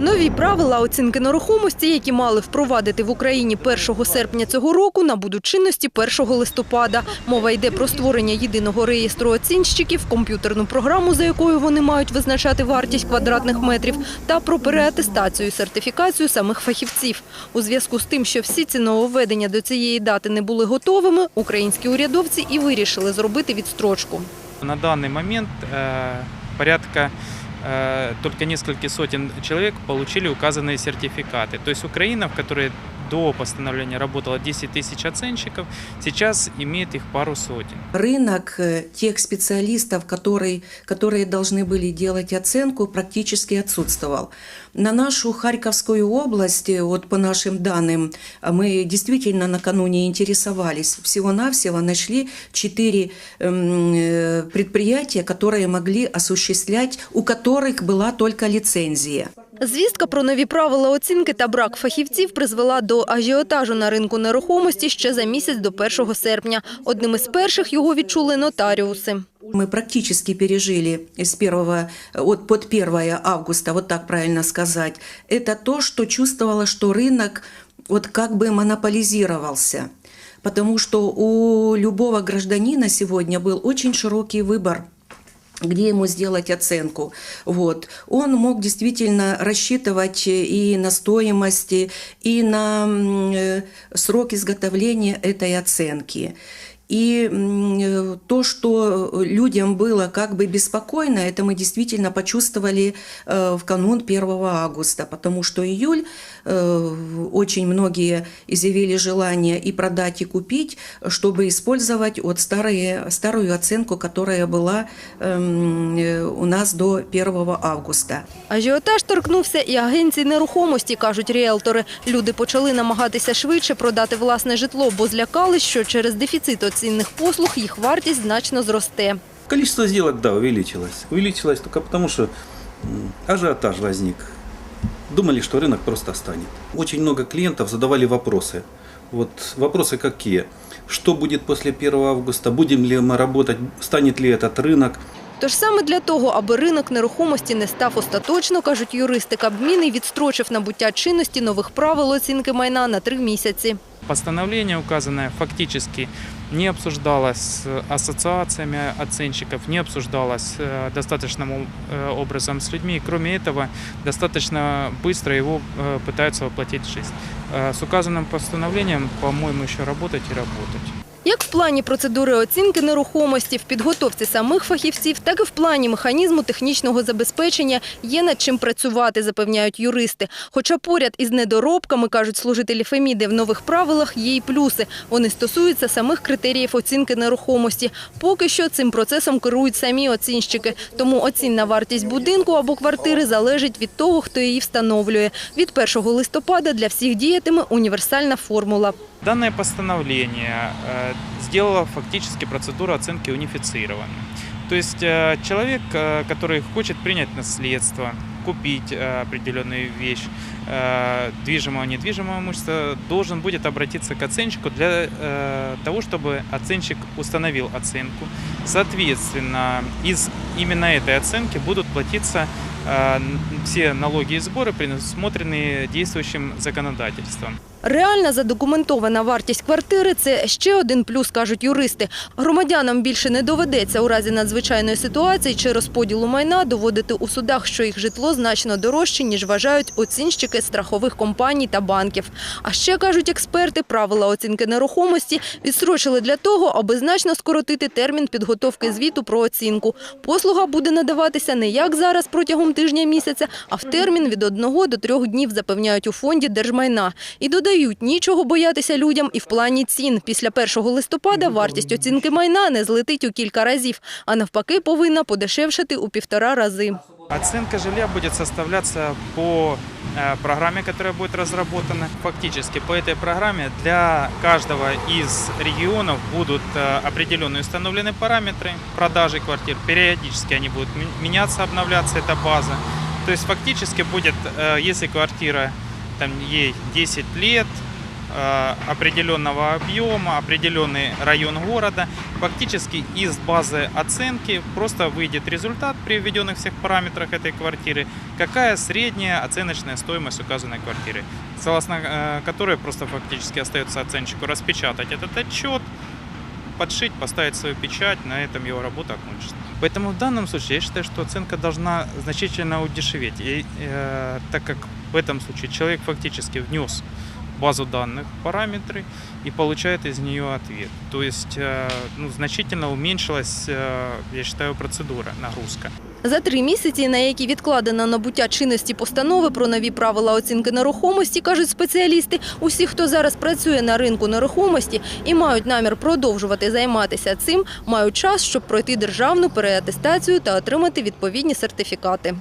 Нові правила оцінки нерухомості, які мали впровадити в Україні 1 серпня цього року, набудуть чинності 1 листопада. Мова йде про створення єдиного реєстру оцінщиків, комп'ютерну програму, за якою вони мають визначати вартість квадратних метрів, та про переатестацію і сертифікацію самих фахівців. У зв'язку з тим, що всі ці нововведення до цієї дати не були готовими, українські урядовці і вирішили зробити відстрочку. На данный момент э, порядка э, только несколько сотен человек получили указанные сертификаты. То есть Украина, в которой до постановления работало 10 тысяч оценщиков, сейчас имеет их пару сотен. Рынок э, тех специалистов, которые, которые должны были делать оценку, практически отсутствовал. На нашу Харьковскую область, э, вот по нашим данным, мы действительно накануне интересовались, всего-навсего нашли четыре эм, э, предприятия, которые могли осуществлять, у которых была только лицензия. Звістка про нові правила оцінки та брак фахівців призвела до ажіотажу на ринку нерухомості ще за місяць до 1 серпня. Одним із перших його відчули нотаріуси. Мы практически пережили с 1, от, под 1 августа, вот так правильно сказать, это то, что чувствовала, что рынок вот как бы монополизировался. Потому что у любого гражданина сегодня был очень широкий выбор где ему сделать оценку. Вот. Он мог действительно рассчитывать и на стоимость, и на м, э, срок изготовления этой оценки. И м, э, то, что людям было как бы беспокойно, это мы действительно почувствовали э, в канун 1 августа, потому что июль э, очень многие изъявили желание и продать, и купить, чтобы использовать вот старые, старую оценку, которая была эм, э, у нас до 1 августа. Ажіотаж торкнувся і агенцій нерухомості, кажуть ріелтори. Люди почали намагатися швидше продати власне житло, бо злякались, що через дефіцит оцінних послуг їх вартість значно зросте. Количество сделок, да, увеличилось. Увеличилось только потому, что м, ажиотаж возник. Думали, что рынок просто станет. Очень много клиентов задавали вопросы. Вот вопросы какие? Что будет после 1 августа? Будем ли мы работать? Станет ли этот рынок? Тож саме для того, аби ринок нерухомості не став остаточно, кажуть юристи, Кабмін і відстрочив набуття чинності нових правил оцінки майна на три місяці. Постановление указанное фактически не обсуждалось с ассоциациями оценщиков, не обсуждалось э, достаточным э, образом с людьми. И Кроме этого, достаточно быстро его э, пытаются воплотить в жизнь. Э, С указанным постановлением, по-моему, еще работать и работать. Як в плані процедури оцінки нерухомості, в підготовці самих фахівців, так і в плані механізму технічного забезпечення є над чим працювати, запевняють юристи. Хоча поряд із недоробками, кажуть служителі Феміди, в нових правилах є й плюси. Вони стосуються самих критеріїв оцінки нерухомості. Поки що цим процесом керують самі оцінщики. Тому оцінна вартість будинку або квартири залежить від того, хто її встановлює. Від 1 листопада для всіх діятиме універсальна формула. Данное постановление э, сделало фактически процедуру оценки унифицированной. То есть э, человек, э, который хочет принять наследство, купить определенную вещь, движимое, недвижимое имущество, должен будет обратиться к оценщику для того, чтобы оценщик установил оценку. Соответственно, из именно этой оценки будут платиться все налоги и сборы, предусмотренные действующим законодательством. Реальна задокументована вартість квартири – це ще один плюс, кажуть юристи. Громадянам більше не доведеться у разі надзвичайної ситуації чи розподілу майна доводити у судах, що їх житло значно дорожче, ніж вважають оцінщики страхових компаній та банків. А ще, кажуть експерти, правила оцінки нерухомості відстрочили для того, аби значно скоротити термін підготовки звіту про оцінку. Послуга буде надаватися не як зараз протягом тижня-місяця, а в термін від одного до трьох днів, запевняють у фонді держмайна. І додають, нічого боятися людям і в плані цін. Після 1 листопада вартість оцінки майна не злетить у кілька разів, а навпаки повинна подешевшати у півтора рази. Оценка жилья будет составляться по э, программе, которая будет разработана. Фактически по этой программе для каждого из регионов будут э, определенные установлены параметры продажи квартир. Периодически они будут меняться, обновляться, эта база. То есть фактически будет, э, если квартира там ей 10 лет, определенного объема, определенный район города. Фактически из базы оценки просто выйдет результат при введенных всех параметрах этой квартиры, какая средняя оценочная стоимость указанной квартиры, согласно э, которой просто фактически остается оценщику распечатать этот отчет, подшить, поставить свою печать, на этом его работа окончится. Поэтому в данном случае я считаю, что оценка должна значительно удешеветь, и, э, так как в этом случае человек фактически внес базу данных параметры и получает из нее ответ. То есть э, ну, значительно уменьшилась, э, я считаю, процедура, нагрузка. За три місяці, на які відкладено набуття чинності постанови про нові правила оцінки нерухомості, кажуть спеціалісти, усі, хто зараз працює на ринку нерухомості і мають намір продовжувати займатися цим, мають час, щоб пройти державну переатестацію та отримати відповідні сертифікати.